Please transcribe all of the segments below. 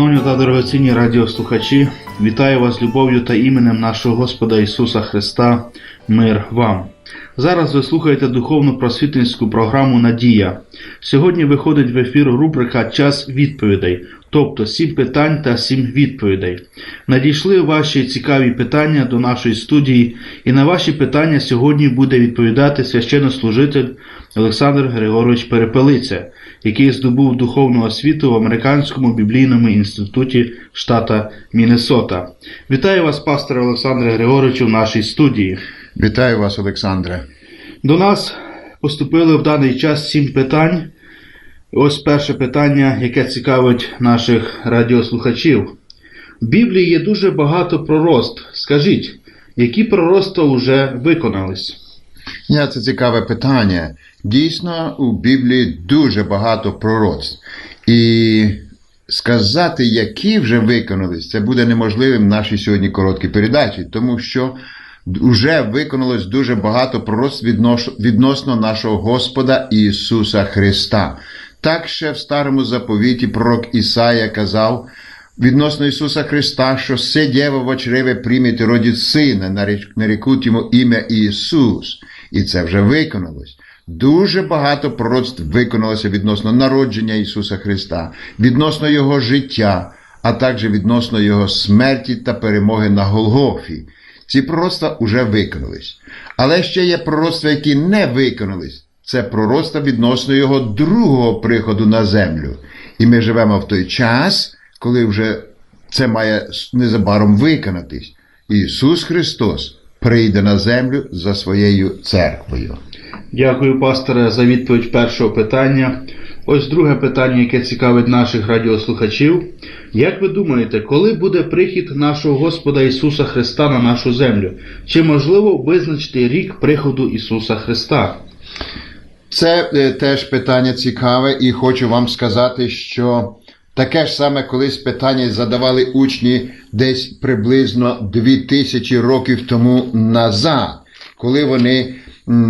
Шановні та дорогоцінні радіослухачі, вітаю вас любов'ю та іменем нашого Господа Ісуса Христа. Мир вам. Зараз ви слухаєте духовну просвітницьку програму Надія. Сьогодні виходить в ефір рубрика Час відповідей, тобто сім питань та сім відповідей. Надійшли ваші цікаві питання до нашої студії, і на ваші питання сьогодні буде відповідати священнослужитель Олександр Григорович Перепелиця, який здобув духовну освіту в Американському біблійному інституті штата Міннесота. Вітаю вас, пасторе Олександре Григоровичу, в нашій студії. Вітаю вас, Олександре. До нас поступили в даний час сім питань. Ось перше питання, яке цікавить наших радіослухачів. В Біблії є дуже багато пророцтв. Скажіть, які пророцтва вже виконались? Я це цікаве питання. Дійсно, у Біблії дуже багато пророцтв. І сказати, які вже виконались, це буде неможливим в нашій сьогодні короткій передачі, тому що вже виконалось дуже багато пророцтв відносно нашого Господа Ісуса Христа. Так ще в старому заповіті пророк Ісая казав відносно Ісуса Христа, що все дєво в чреве приймете родить сина, нарекуть йому ім'я Ісус. І це вже виконалось. Дуже багато пророцтв виконалося відносно народження Ісуса Христа, відносно Його життя, а також відносно Його смерті та перемоги на Голгофі. Ці пророцтва вже виконались. Але ще є пророцтва, які не виконались. Це пророцтва відносно Його другого приходу на землю. І ми живемо в той час, коли вже це має незабаром виконатись. Ісус Христос прийде на землю за своєю церквою. Дякую, пасторе, за відповідь першого питання. Ось друге питання, яке цікавить наших радіослухачів. Як ви думаєте, коли буде прихід нашого Господа Ісуса Христа на нашу землю? Чи можливо визначити рік приходу Ісуса Христа? Це е, теж питання цікаве, і хочу вам сказати, що таке ж саме колись питання задавали учні десь приблизно 2000 років тому назад, коли вони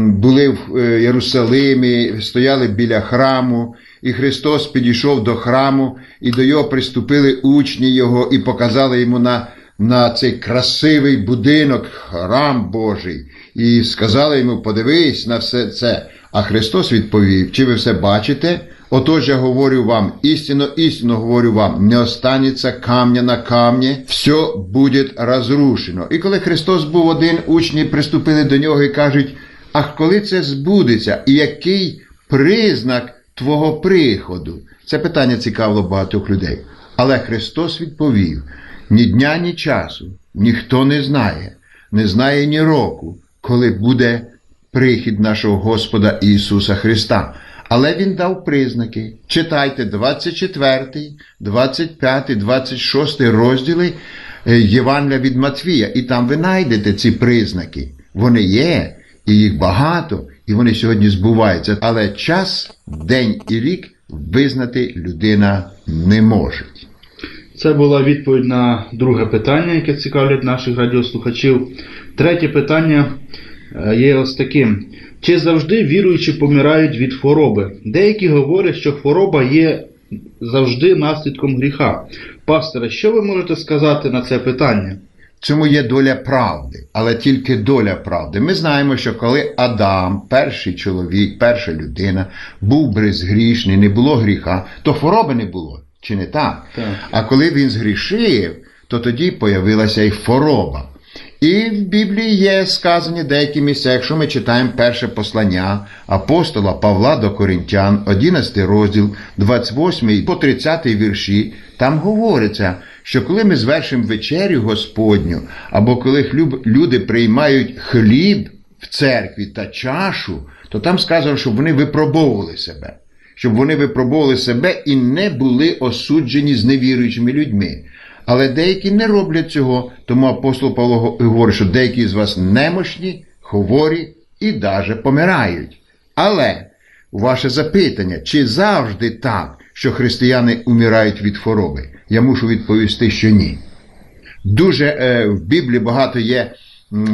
були в е, Єрусалимі, стояли біля храму, і Христос підійшов до храму, і до його приступили учні його і показали йому на на цей красивий будинок, храм Божий, і сказали йому: подивись на все це. А Христос відповів: чи ви все бачите? Отож я говорю вам, істинно, істинно говорю вам, не останеться камня на камні, все буде розрушено. І коли Христос був один, учні приступили до нього і кажуть: а коли це збудеться, і який признак Твого приходу? Це питання цікавило багатьох людей. Але Христос відповів: ні дня, ні часу ніхто не знає, не знає ні року, коли буде прихід нашого Господа Ісуса Христа. Але Він дав признаки. Читайте 24, 25, 26 розділи е, Євангелія від Матвія, і там ви знайдете ці признаки. Вони є, і їх багато, і вони сьогодні збуваються. Але час, день і рік визнати людина не може. Це була відповідь на друге питання, яке цікавить наших радіослухачів. Третє питання е, є ось таким: чи завжди віруючі помирають від хвороби? Деякі говорять, що хвороба є завжди наслідком гріха. Пасторе, що ви можете сказати на це питання? Цьому є доля правди, але тільки доля правди. Ми знаємо, що коли Адам, перший чоловік, перша людина, був безгрішний, не було гріха, то хвороби не було. Чи не так? Так. А коли він згрішив, то тоді появилася і хвороба. І в Біблії є сказані деякі місця, якщо ми читаємо перше послання апостола Павла до Коринтян, 11 розділ, 28 по 30 вірші, там говориться, що коли ми звершимо вечерю Господню, або коли люди приймають хліб в церкві та чашу, то там сказано, щоб вони випробовували себе щоб вони випробовували себе і не були осуджені з невіруючими людьми. Але деякі не роблять цього, тому апостол Павло говорить, що деякі з вас немощні, хворі і даже помирають. Але ваше запитання, чи завжди так, що християни умирають від хвороби? Я мушу відповісти, що ні. Дуже е, в Біблії багато є,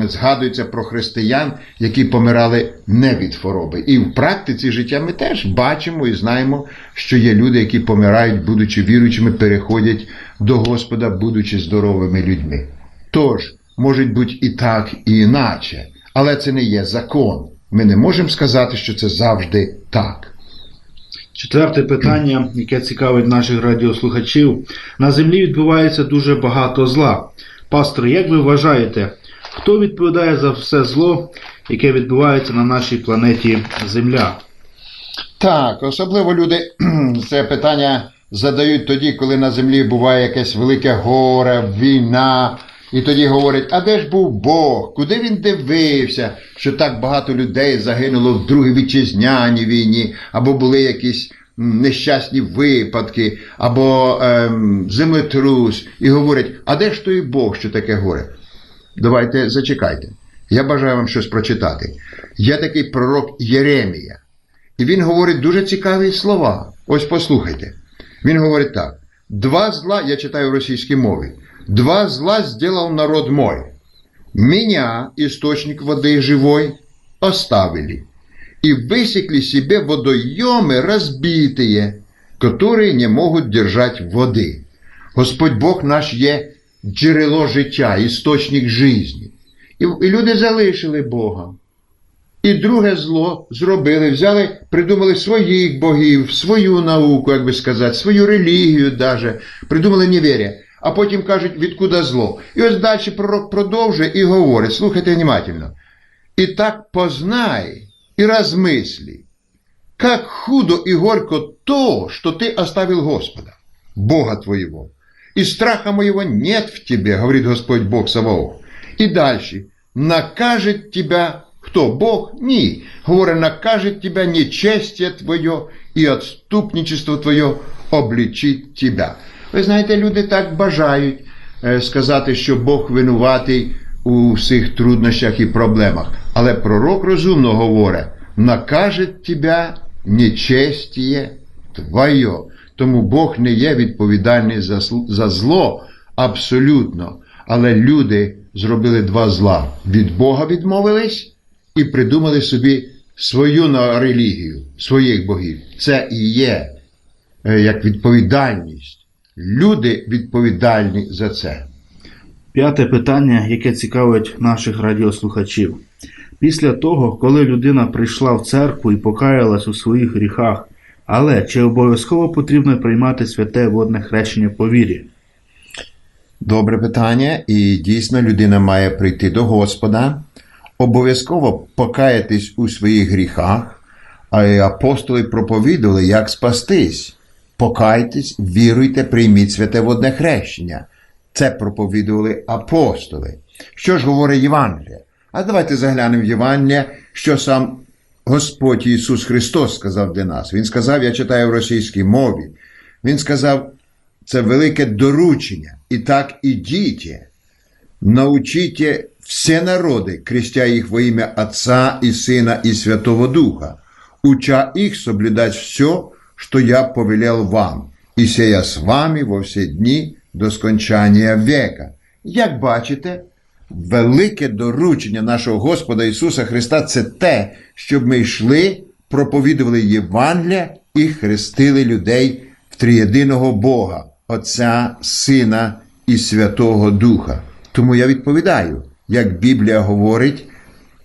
згадується про християн, які помирали не від хвороби. І в практиці життя ми теж бачимо і знаємо, що є люди, які помирають, будучи віруючими, переходять до Господа, будучи здоровими людьми. Тож, може бути і так, і іначе, але це не є закон. Ми не можемо сказати, що це завжди так. Четверте питання, яке цікавить наших радіослухачів. На землі відбувається дуже багато зла. Пастор, як ви вважаєте, хто відповідає за все зло, яке відбувається на нашій планеті Земля? Так, особливо люди це питання задають тоді, коли на землі буває якесь велике горе, війна. І тоді говорять, а де ж був Бог? Куди він дивився, що так багато людей загинуло в Другій вітчизняній війні, або були якісь нещасні випадки, або ем, землетрус, і говорять, а де ж той Бог, що таке горе? Давайте зачекайте. Я бажаю вам щось прочитати. Є такий пророк Єремія. І він говорить дуже цікаві слова. Ось послухайте. Він говорить так: два зла, я читаю в російській мові, два зла сделал народ мой. Меня, источник воды живой, оставили. И высекли себе водоемы разбитые, которые не могут держать воды. Господь Бог наш є джерело життя, істочник житті. І, і люди залишили Бога. І друге зло зробили, взяли, придумали своїх богів, свою науку, як би сказати, свою релігію даже, придумали невір'я. А потім кажуть, відкуди зло. І ось далі пророк продовжує і говорить, слухайте внимательно. І так познай і размысли, как худо и горько то, что ты оставил Господа, Бога твоего. И страха моего нет в тебе, говорит Господь Бог Саваоф. И дальше, накажет тебя кто? Бог? Ні. Говорить, накажет тебя нечестие твое и отступничество твое обличить тебя. Ви знаєте, люди так бажають е, сказати, що Бог винуватий у всіх труднощах і проблемах. Але пророк розумно говорить, накажет тебя нечестіє твоє. Тому Бог не є відповідальний за, зло абсолютно. Але люди зробили два зла. Від Бога відмовились і придумали собі свою релігію, своїх богів. Це і є е, як відповідальність. Люди відповідальні за це. П'яте питання, яке цікавить наших радіослухачів. Після того, коли людина прийшла в церкву і покаялась у своїх гріхах, але чи обов'язково потрібно приймати святе водне хрещення по вірі? Добре питання, і дійсно людина має прийти до Господа, обов'язково покаятись у своїх гріхах, а й апостоли проповідували, як спастись. Покайтесь, віруйте, прийміть святе водне хрещення. Це проповідували апостоли. Що ж говорить Євангеліє? А давайте заглянемо в Євангеліє, що сам Господь Ісус Христос сказав для нас. Він сказав, я читаю в російській мові. Він сказав, це велике доручення. І так ідіть, научите все народи, крестя їх во ім'я Отца і Сина і Святого Духа, уча їх соблюдать все, що я повелел вам, і сея з вами во всі дні до скончання века. Як бачите, велике доручення нашого Господа Ісуса Христа це те, щоб ми йшли, проповідували Євангелія і хрестили людей в трієдиного Бога, Отця, Сина і Святого Духа. Тому я відповідаю, як Біблія говорить,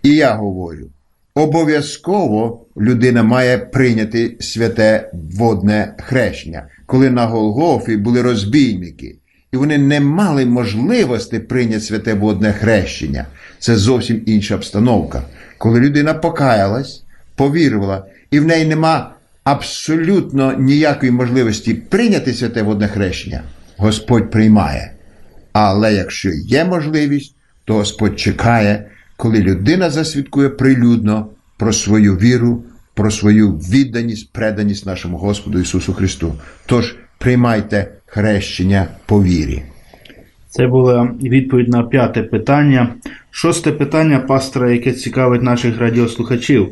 і я говорю. Обов'язково людина має прийняти святе водне хрещення, коли на Голгофі були розбійники, і вони не мали можливості прийняти святе водне хрещення. Це зовсім інша обстановка. Коли людина покаялась, повірила, і в неї нема абсолютно ніякої можливості прийняти святе водне хрещення, Господь приймає. Але якщо є можливість, то Господь чекає, коли людина засвідкує прилюдно про свою віру, про свою відданість, преданість нашому Господу Ісусу Христу. Тож приймайте хрещення по вірі. Це була відповідь на п'яте питання. Шосте питання пастора, яке цікавить наших радіослухачів.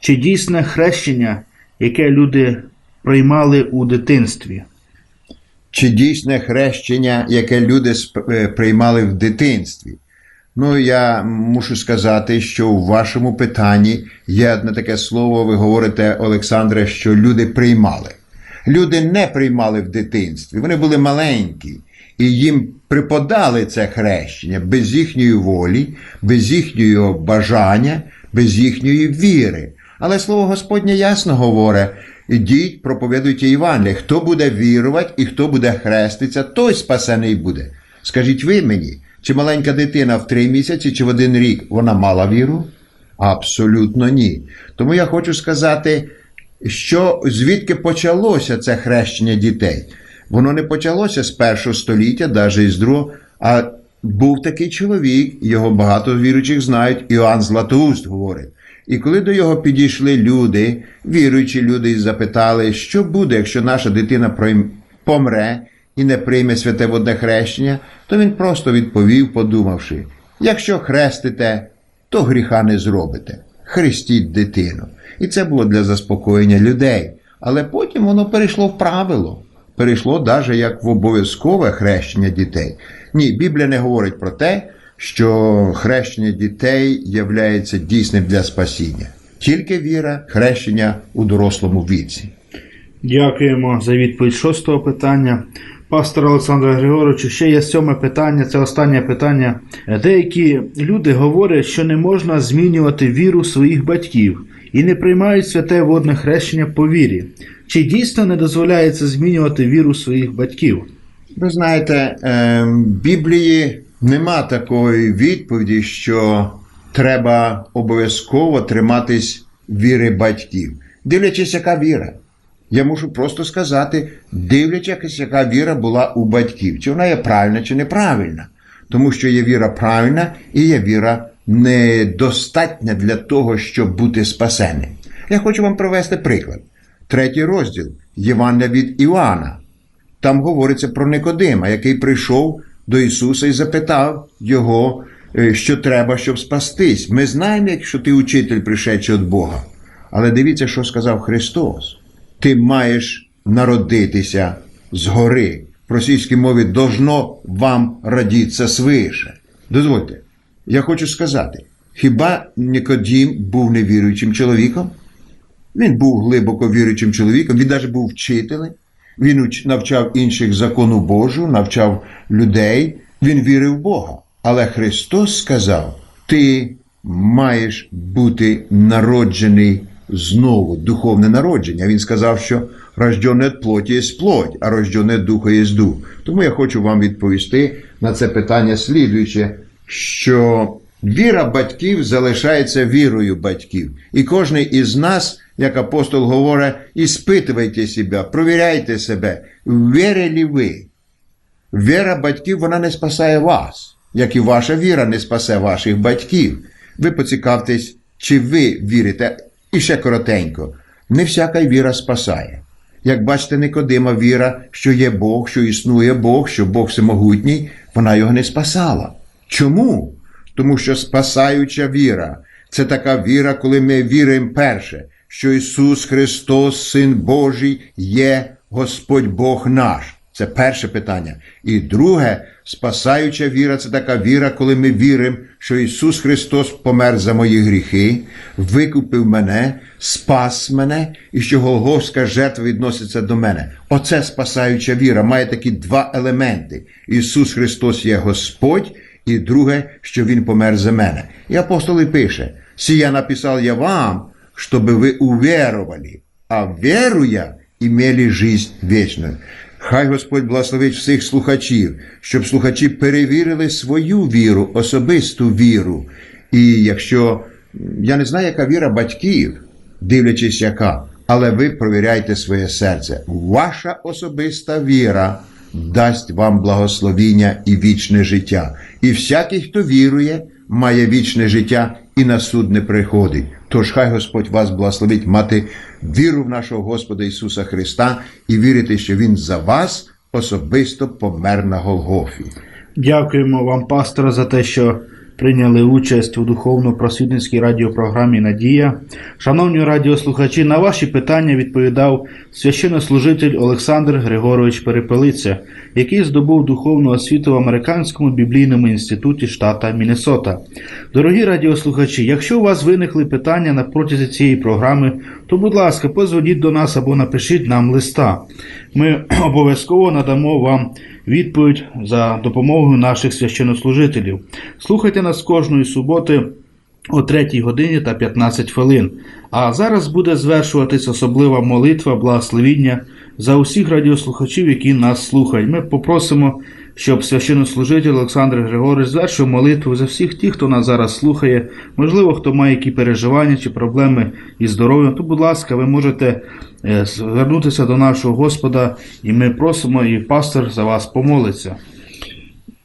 Чи дійсне хрещення, яке люди приймали у дитинстві? Чи дійсне хрещення, яке люди е, приймали в дитинстві? Ну, я мушу сказати, що у вашому питанні є одне таке слово, ви говорите, Олександре, що люди приймали. Люди не приймали в дитинстві, вони були маленькі, і їм припадали це хрещення без їхньої волі, без їхнього бажання, без їхньої віри. Але слово Господнє ясно говорить: ідіть, проповідуйте Євангеліє. Хто буде вірувати і хто буде хреститися, той спасений буде. Скажіть ви мені, чи маленька дитина в три місяці чи в один рік вона мала віру? Абсолютно ні. Тому я хочу сказати, що звідки почалося це хрещення дітей. Воно не почалося з першого століття, навіть із другого, а був такий чоловік, його багато віруючих знають, Іоанн Златоуст говорить. І коли до його підійшли люди, віруючі люди, і запитали, що буде, якщо наша дитина помре і не прийме святе водне хрещення, то він просто відповів, подумавши: якщо хрестите, то гріха не зробите. Хрестіть дитину. І це було для заспокоєння людей. Але потім воно перейшло в правило, перейшло навіть як в обов'язкове хрещення дітей. Ні, Біблія не говорить про те, що хрещення дітей являється дійсним для спасіння. Тільки віра, хрещення у дорослому віці. Дякуємо за відповідь шостого питання. Пастор Олександр Григорович, ще є сьоме питання, це останнє питання. Деякі люди говорять, що не можна змінювати віру своїх батьків і не приймають святе водне хрещення по вірі. Чи дійсно не дозволяється змінювати віру своїх батьків? Ви знаєте, ем, в Біблії нема такої відповіді, що треба обов'язково триматись віри батьків. Дивлячись, яка віра. Я мушу просто сказати, дивлячись, яка віра була у батьків, чи вона є правильна, чи неправильна. Тому що є віра правильна і є віра недостатня для того, щоб бути спасенним. Я хочу вам привести приклад. Третій розділ Євангелія від Іоанна. Там говориться про Никодима, який прийшов до Ісуса і запитав його, е, що треба, щоб спастись. Ми знаємо, якщо ти учитель, пришедший від Бога. Але дивіться, що сказав Христос. Ти маєш народитися згори. В російській мові должно вам радіться свише. Дозвольте, я хочу сказати, хіба Никодім був невіруючим чоловіком? Він був глибоко віруючим чоловіком, він навіть був вчителем, він навчав інших закону Божу, навчав людей, він вірив в Бога. Але Христос сказав: ти маєш бути народжений знову, духовне народження. Він сказав, що рождене від плоті є плоть, а рождене духа є дух. Тому я хочу вам відповісти на це питання слідуюче, що віра батьків залишається вірою батьків. І кожен із нас, як апостол говорить, іспитувайте себе, провіряйте себе, вірили ви. Віра батьків вона не спасає вас, як і ваша віра не спасе ваших батьків. Ви поцікавтесь, чи ви вірите, і ще коротенько, не всяка віра спасає. Як бачите, Никодима віра, що є Бог, що існує Бог, що Бог всемогутній, вона його не спасала. Чому? Тому що спасаюча віра це така віра, коли ми віримо перше, що Ісус Христос, Син Божий, є Господь Бог наш. Це перше питання. І друге, спасаюча віра це така віра, коли ми віримо, що Ісус Христос помер за мої гріхи, викупив мене, спас мене, і що Голгофська жертва відноситься до мене. Оце спасаюча віра має такі два елементи: Ісус Христос є Господь, і друге, що Він помер за мене. І апостол і пише: Сія написав я вам, щоб ви уверовали, а веруя имели жизнь вечную. Хай Господь благословить всіх слухачів, щоб слухачі перевірили свою віру, особисту віру. І якщо я не знаю, яка віра батьків, дивлячись яка, але ви провіряйте своє серце. Ваша особиста віра дасть вам благословіння і вічне життя. І всякий, хто вірує, має вічне життя і на суд не приходить. Тож хай Господь вас благословить мати віру в нашого Господа Ісуса Христа і вірити, що Він за вас особисто помер на Голгофі. Дякуємо вам, пастора, за те, що прийняли участь у духовно-просвітницькій радіопрограмі Надія. Шановні радіослухачі, на ваші питання відповідав священнослужитель Олександр Григорович Перепелиця, який здобув духовну освіту в Американському біблійному інституті штата Міннесота. Дорогі радіослухачі, якщо у вас виникли питання на протязі цієї програми, то, будь ласка, позвоніть до нас або напишіть нам листа. Ми обов'язково надамо вам відповідь за допомогою наших священнослужителів. Слухайте нас кожної суботи о 3 годині та 15 хвилин. А зараз буде звершуватись особлива молитва благословіння за усіх радіослухачів, які нас слухають. Ми попросимо, щоб священнослужитель Олександр Григорович звершив молитву за всіх тих, хто нас зараз слухає. Можливо, хто має які переживання чи проблеми із здоров'ям, то, будь ласка, ви можете е, звернутися до нашого Господа, і ми просимо, і пастор за вас помолиться.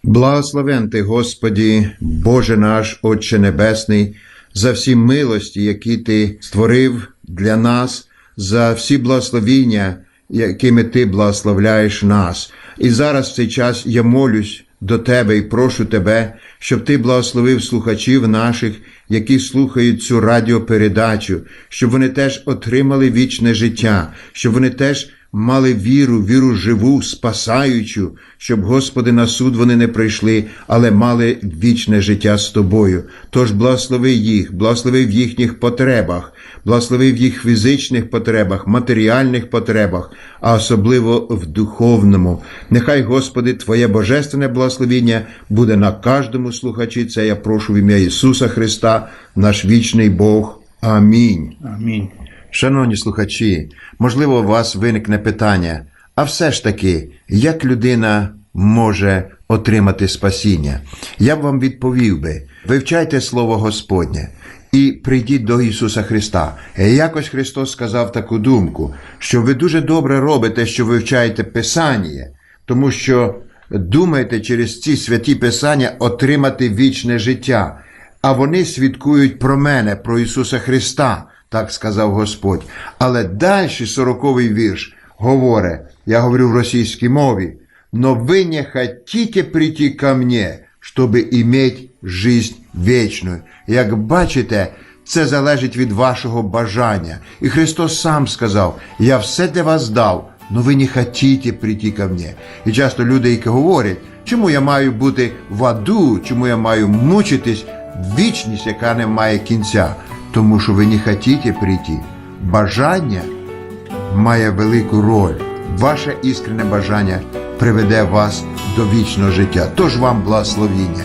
Благословен ти, Господі, Боже наш, Отче Небесний, за всі милості, які Ти створив для нас, за всі благословіння, якими Ти благословляєш нас. І зараз в цей час я молюсь до Тебе і прошу Тебе, щоб Ти благословив слухачів наших, які слухають цю радіопередачу, щоб вони теж отримали вічне життя, щоб вони теж мали віру, віру живу, спасаючу, щоб, Господи, на суд вони не прийшли, але мали вічне життя з Тобою. Тож благослови їх, благослови в їхніх потребах, благослови в їх фізичних потребах, матеріальних потребах, а особливо в духовному. Нехай, Господи, Твоє божественне благословіння буде на кожному слухачі. Це я прошу в ім'я Ісуса Христа, наш вічний Бог. Амінь. Амінь. Шановні слухачі, можливо, у вас виникне питання, а все ж таки, як людина може отримати спасіння? Я б вам відповів би: вивчайте Слово Господнє і прийдіть до Ісуса Христа. Якось Христос сказав таку думку, що ви дуже добре робите, що вивчаєте Писання, тому що думаєте через ці святі Писання отримати вічне життя, а вони свідкують про мене, про Ісуса Христа так сказав Господь. Але далі сороковий вірш говорить, я говорю в російській мові, но вы не хотите прийти ко мне, щоб иметь жизнь вечную. Як бачите, це залежить від вашого бажання. І Христос сам сказав: Я все для вас дав, но ви не хотите прийти ко мне. І часто люди, які говорять, чому я маю бути в аду, чому я маю мучитись, вічність, яка не має кінця тому що ви не хочете прийти. Бажання має велику роль. Ваше іскрене бажання приведе вас до вічного життя. Тож вам благословіння.